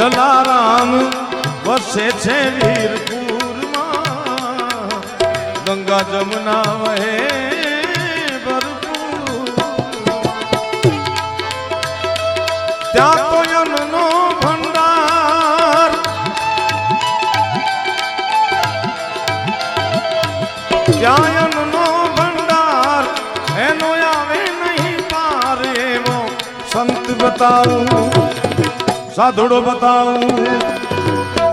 જલારામ વસે છે વીરપુરમાં. ગંગા જમુના વહે ત્યાં તો યનનો ભંડાર. ત્યાં યનનો ભંડાર. એનો આવે નહીં પાર એવો સંત બતાવું. સાધુડો બતાવું,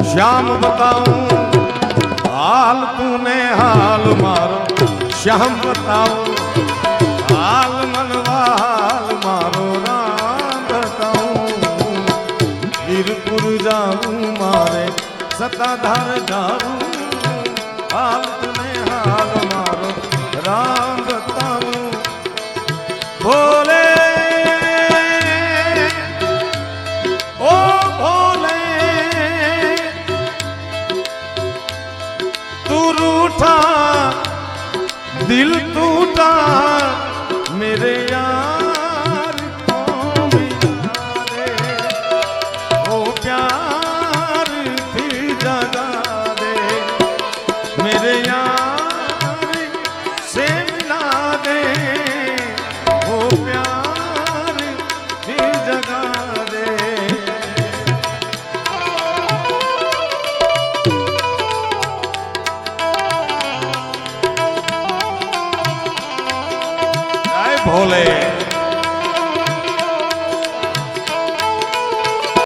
શ્યામ બતાવું, હાલ તુને હાલ મારો, શ્યામ બતાવું, હાલ મનવા હાલ મારો રામ બતાવું વીરપુર જાઉં મારે સતાધાર જાઉં હાલ તુને હાલ મારો, રામ બતાવું. ભોલે દિલ તો Holy.